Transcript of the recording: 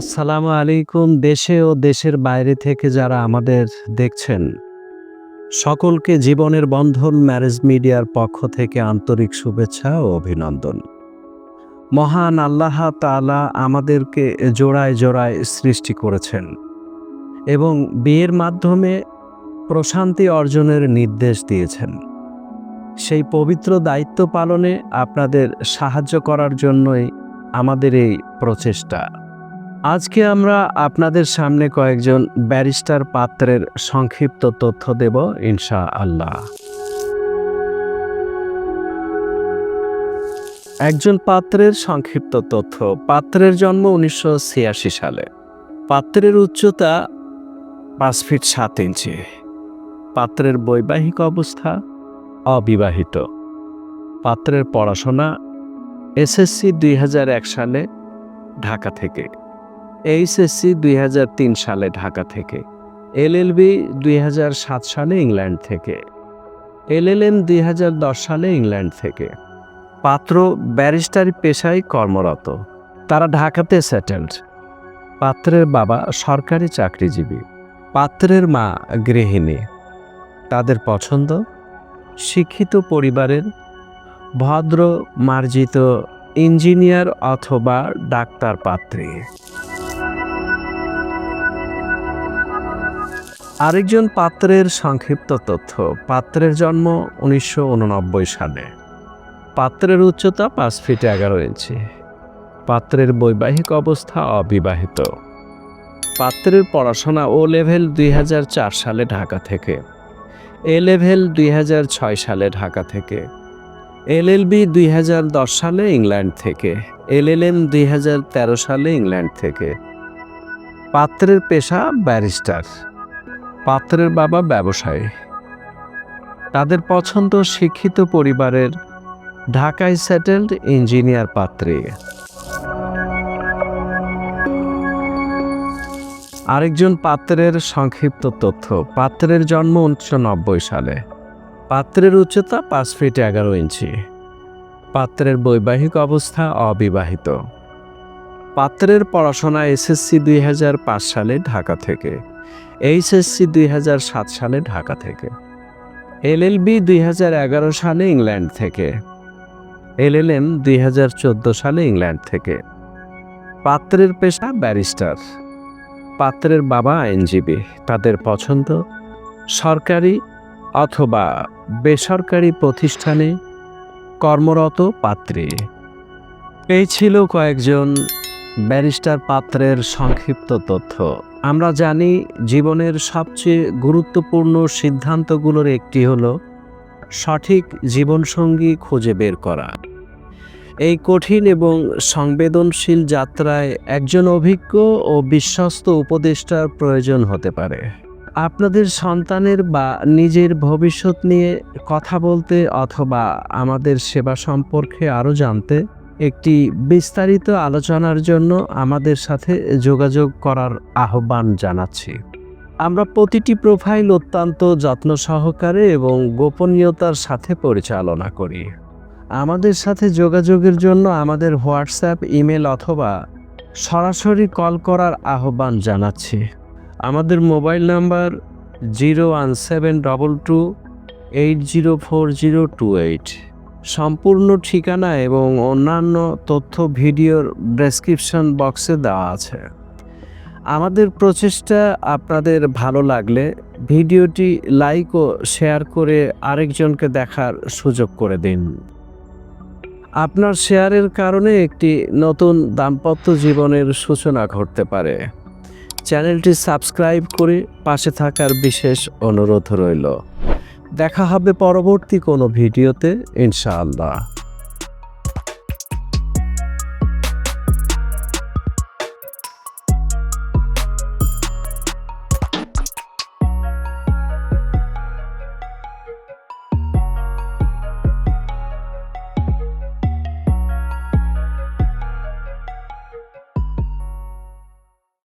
আসসালামু আলাইকুম দেশে ও দেশের বাইরে থেকে যারা আমাদের দেখছেন। সকলকে জীবনের বন্ধন ম্যারেজ মিডিয়ার পক্ষ থেকে আন্তরিক শুভেচ্ছা ও অভিনন্দন। মহান আল্লাহ তাআলা আমাদেরকে জোড়ায় জোড়ায় সৃষ্টি করেছেন এবং বিয়ের মাধ্যমে প্রশান্তি অর্জনের নির্দেশ দিয়েছেন। সেই পবিত্র দায়িত্ব পালনে আপনাদের সাহায্য করার জন্যই আমাদের এই প্রচেষ্টা। আজকে আমরা আপনাদের সামনে কয়েকজন ব্যারিস্টার পাত্রের সংক্ষিপ্ত তথ্য দেব ইনশা আল্লাহ একজন পাত্রের সংক্ষিপ্ত তথ্য। পাত্রের জন্ম উনিশশো ছিয়াশি সালে। পাত্রের উচ্চতা পাঁচ ফিট সাত ইঞ্চি। পাত্রের বৈবাহিক অবস্থা অবিবাহিত। পাত্রের পড়াশোনা এসএসসি দুই হাজার এক সালে ঢাকা থেকে। এইচএসসি দুই হাজার তিন সালে ঢাকা থেকে এলএলবি দুই হাজার সাত সালে ইংল্যান্ড থেকে এলএলএম দুই হাজার দশ সালে ইংল্যান্ড থেকে। পাত্র ব্যারিস্টারি পেশায় কর্মরত। তারা ঢাকাতে সেটেলড পাত্রের বাবা সরকারি চাকরিজীবী। পাত্রের মা গৃহিণী। তাদের পছন্দ? শিক্ষিত পরিবারের? ভদ্র, মার্জিত, ইঞ্জিনিয়ার অথবা ডাক্তার পাত্রী। আরেকজন পাত্রের সংক্ষিপ্ত তথ্য। পাত্রের জন্ম উনিশশো উননব্বই সালে। পাত্রের উচ্চতা পাঁচ ফিট এগারো ইঞ্চি। পাত্রের বৈবাহিক অবস্থা অবিবাহিত। পাত্রের পড়াশোনা ও লেভেল দুই হাজার চার সালে ঢাকা থেকে। এ লেভেল দুই হাজার ছয় সালে ঢাকা থেকে। এলএলবি দুই হাজার দশ সালে ইংল্যান্ড থেকে। এলএলএম দুই হাজার তেরো সালে ইংল্যান্ড থেকে। পাত্রের পেশা ব্যারিস্টার। পাত্রের বাবা ব্যবসায়ী। তাদের পছন্দ শিক্ষিত পরিবারের ঢাকায় সেটেলড ইঞ্জিনিয়ার পাত্রী। আরেকজন পাত্রের সংক্ষিপ্ত তথ্য, পাত্রের জন্ম উনিশশো নব্বই সালে। পাত্রের উচ্চতা পাঁচ ফিট এগারো ইঞ্চি। পাত্রের বৈবাহিক অবস্থা অবিবাহিত। পাত্রের পড়াশোনা এসএসসি দুই হাজার পাঁচ সালে ঢাকা থেকে। এইচএসসি দুই সালে ঢাকা থেকে এলএলবি দুই হাজার এগারো সালে ইংল্যান্ড থেকে এলএলএম দুই সালে ইংল্যান্ড থেকে। পাত্রের পেশা ব্যারিস্টার। পাত্রের বাবা আইনজীবী। তাদের পছন্দ সরকারি অথবা বেসরকারি প্রতিষ্ঠানে কর্মরত পাত্রী। এই ছিল কয়েকজন ব্যারিস্টার পাত্রের সংক্ষিপ্ত তথ্য। আমরা জানি জীবনের সবচেয়ে গুরুত্বপূর্ণ সিদ্ধান্তগুলোর একটি হল সঠিক জীবনসঙ্গী খুঁজে বের করা। এই কঠিন এবং সংবেদনশীল যাত্রায় একজন অভিজ্ঞ ও বিশ্বস্ত উপদেষ্টার প্রয়োজন হতে পারে। আপনাদের সন্তানের বা নিজের ভবিষ্যৎ নিয়ে কথা বলতে অথবা আমাদের সেবা সম্পর্কে আরও জানতে একটি বিস্তারিত আলোচনার জন্য আমাদের সাথে যোগাযোগ করার আহ্বান জানাচ্ছি। আমরা প্রতিটি প্রোফাইল অত্যন্ত যত্ন সহকারে এবং গোপনীয়তার সাথে পরিচালনা করি। আমাদের সাথে যোগাযোগের জন্য আমাদের হোয়াটসঅ্যাপ, ইমেল অথবা সরাসরি কল করার আহ্বান জানাচ্ছি। আমাদের mobile number zero one seven double two eight zero four zero two eight. সম্পূর্ণ ঠিকানা এবং অন্যান্য তথ্য ভিডিওর ডেসক্রিপশন বক্সে দেওয়া আছে। আমাদের প্রচেষ্টা আপনাদের ভালো লাগলে ভিডিওটি লাইক ও শেয়ার করে আরেকজনকে দেখার সুযোগ করে দিন। আপনার শেয়ারের কারণে একটি নতুন দাম্পত্য জীবনের সূচনা ঘটতে পারে। চ্যানেলটি সাবস্ক্রাইব করে পাশে থাকার বিশেষ অনুরোধ রইল। দেখা হবে পরবর্তী কোনো ভিডিওতে ইনশাআল্লাহ।